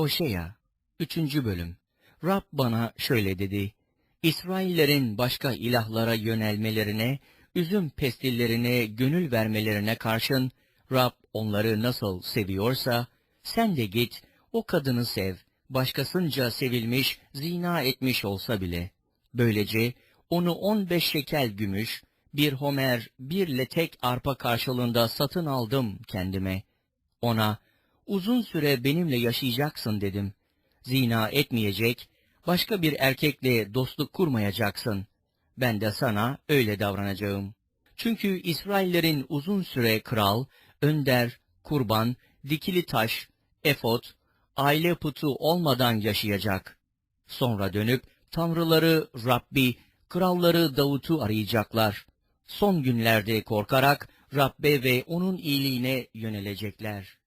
Hoşeya 3. Bölüm Rab bana şöyle dedi. İsraillerin başka ilahlara yönelmelerine, üzüm pestillerine gönül vermelerine karşın, Rab onları nasıl seviyorsa, sen de git, o kadını sev, başkasınca sevilmiş, zina etmiş olsa bile. Böylece onu on beş şekel gümüş, bir homer, bir letek arpa karşılığında satın aldım kendime. Ona, uzun süre benimle yaşayacaksın dedim. Zina etmeyecek, başka bir erkekle dostluk kurmayacaksın. Ben de sana öyle davranacağım. Çünkü İsraillerin uzun süre kral, önder, kurban, dikili taş, efot, aile putu olmadan yaşayacak. Sonra dönüp tanrıları Rabbi, kralları Davut'u arayacaklar. Son günlerde korkarak Rabbe ve onun iyiliğine yönelecekler.